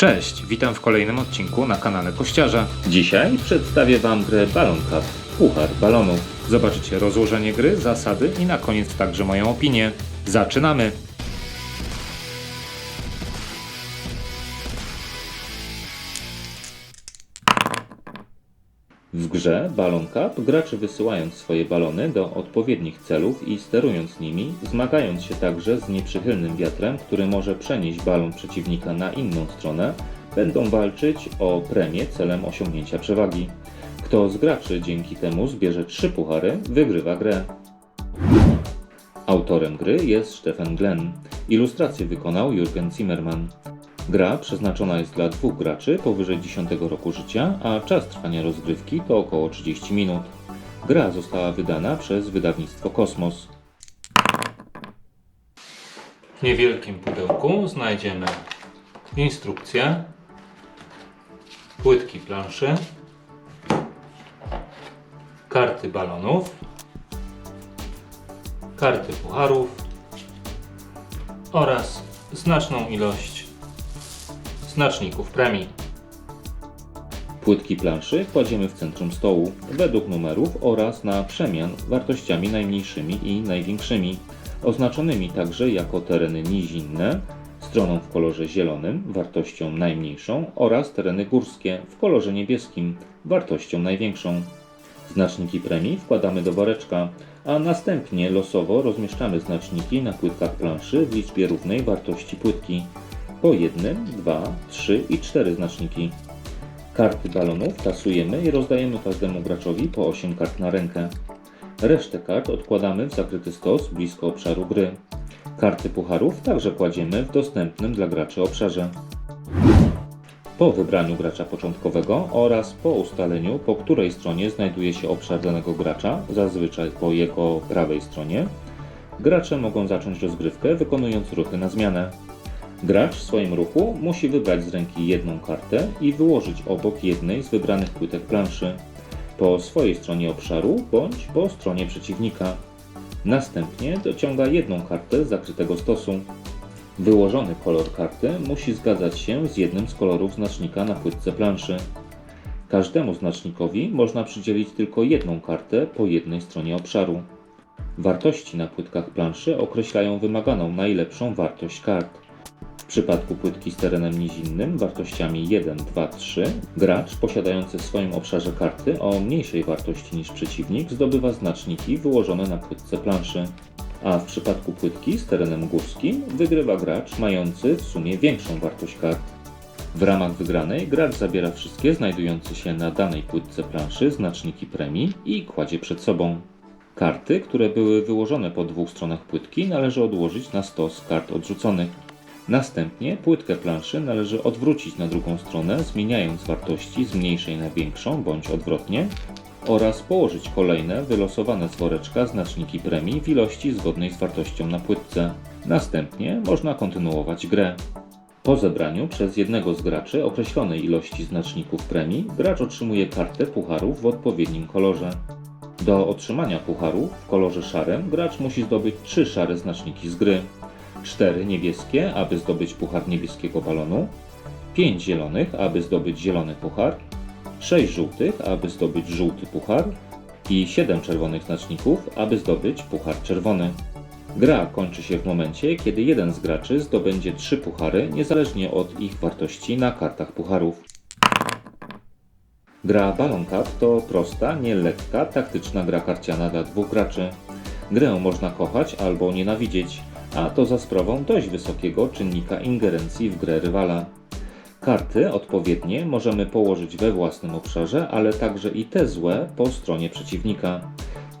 Cześć, witam w kolejnym odcinku na kanale Kościarza. Dzisiaj przedstawię Wam grę Balon Cup, Puchar Balonów. Zobaczycie rozłożenie gry, zasady i na koniec także moją opinię. Zaczynamy! W grze Balon Cup gracze wysyłając swoje balony do odpowiednich celów i sterując nimi, zmagając się także z nieprzychylnym wiatrem, który może przenieść balon przeciwnika na inną stronę, będą walczyć o premię celem osiągnięcia przewagi. Kto z graczy dzięki temu zbierze trzy puchary, wygrywa grę. Autorem gry jest Stefan Glenn. Ilustrację wykonał Jürgen Zimmermann. Gra przeznaczona jest dla dwóch graczy powyżej 10 roku życia, a czas trwania rozgrywki to około 30 minut. Gra została wydana przez wydawnictwo Kosmos. W niewielkim pudełku znajdziemy instrukcję, płytki planszy, karty balonów, karty pucharów oraz znaczną ilość znaczników premii. Płytki planszy kładziemy w centrum stołu, według numerów oraz na przemian wartościami najmniejszymi i największymi, oznaczonymi także jako tereny nizinne, stroną w kolorze zielonym, wartością najmniejszą oraz tereny górskie w kolorze niebieskim, wartością największą. Znaczniki premii wkładamy do woreczka, a następnie losowo rozmieszczamy znaczniki na płytkach planszy w liczbie równej wartości płytki. Po jednym, dwa, trzy i cztery znaczniki. Karty balonów tasujemy i rozdajemy każdemu graczowi po 8 kart na rękę. Resztę kart odkładamy w zakryty stos blisko obszaru gry. Karty pucharów także kładziemy w dostępnym dla graczy obszarze. Po wybraniu gracza początkowego oraz po ustaleniu, po której stronie znajduje się obszar danego gracza, zazwyczaj po jego prawej stronie, gracze mogą zacząć rozgrywkę wykonując ruchy na zmianę. Gracz w swoim ruchu musi wybrać z ręki jedną kartę i wyłożyć obok jednej z wybranych płytek planszy, po swojej stronie obszaru bądź po stronie przeciwnika. Następnie dociąga jedną kartę z zakrytego stosu. Wyłożony kolor karty musi zgadzać się z jednym z kolorów znacznika na płytce planszy. Każdemu znacznikowi można przydzielić tylko jedną kartę po jednej stronie obszaru. Wartości na płytkach planszy określają wymaganą najlepszą wartość kart. Przypadku płytki z terenem nizinnym wartościami 1, 2, 3 gracz posiadający w swoim obszarze karty o mniejszej wartości niż przeciwnik zdobywa znaczniki wyłożone na płytce planszy. A w przypadku płytki z terenem górskim wygrywa gracz mający w sumie większą wartość kart. W ramach wygranej gracz zabiera wszystkie znajdujące się na danej płytce planszy znaczniki premii i kładzie przed sobą. Karty, które były wyłożone po dwóch stronach płytki należy odłożyć na stos kart odrzuconych. Następnie płytkę planszy należy odwrócić na drugą stronę, zmieniając wartości z mniejszej na większą bądź odwrotnie oraz położyć kolejne wylosowane z woreczka znaczniki premii w ilości zgodnej z wartością na płytce. Następnie można kontynuować grę. Po zebraniu przez jednego z graczy określonej ilości znaczników premii, gracz otrzymuje kartę pucharów w odpowiednim kolorze. Do otrzymania pucharu w kolorze szarym gracz musi zdobyć trzy szare znaczniki z gry. 4 niebieskie, aby zdobyć puchar niebieskiego balonu, 5 zielonych, aby zdobyć zielony puchar, 6 żółtych, aby zdobyć żółty puchar i 7 czerwonych znaczników, aby zdobyć puchar czerwony. Gra kończy się w momencie, kiedy jeden z graczy zdobędzie 3 puchary, niezależnie od ich wartości na kartach pucharów. Gra Balloon Cup to prosta, nie lekka, taktyczna gra karciana dla dwóch graczy. Grę można kochać albo nienawidzieć, a to za sprawą dość wysokiego czynnika ingerencji w grę rywala. Karty odpowiednie możemy położyć we własnym obszarze, ale także i te złe po stronie przeciwnika.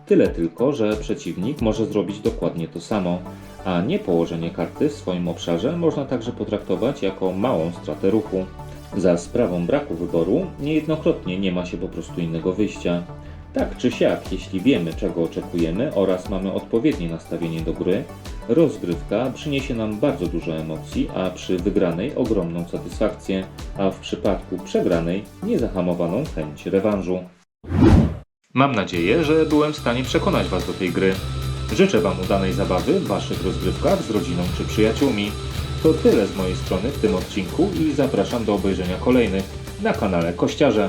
Tyle tylko, że przeciwnik może zrobić dokładnie to samo, a nie położenie karty w swoim obszarze można także potraktować jako małą stratę ruchu. Za sprawą braku wyboru niejednokrotnie nie ma się po prostu innego wyjścia. Tak czy siak, jeśli wiemy czego oczekujemy oraz mamy odpowiednie nastawienie do gry, rozgrywka przyniesie nam bardzo dużo emocji, a przy wygranej ogromną satysfakcję, a w przypadku przegranej niezahamowaną chęć rewanżu. Mam nadzieję, że byłem w stanie przekonać Was do tej gry. Życzę Wam udanej zabawy w Waszych rozgrywkach z rodziną czy przyjaciółmi. To tyle z mojej strony w tym odcinku i zapraszam do obejrzenia kolejnych na kanale Kościarze.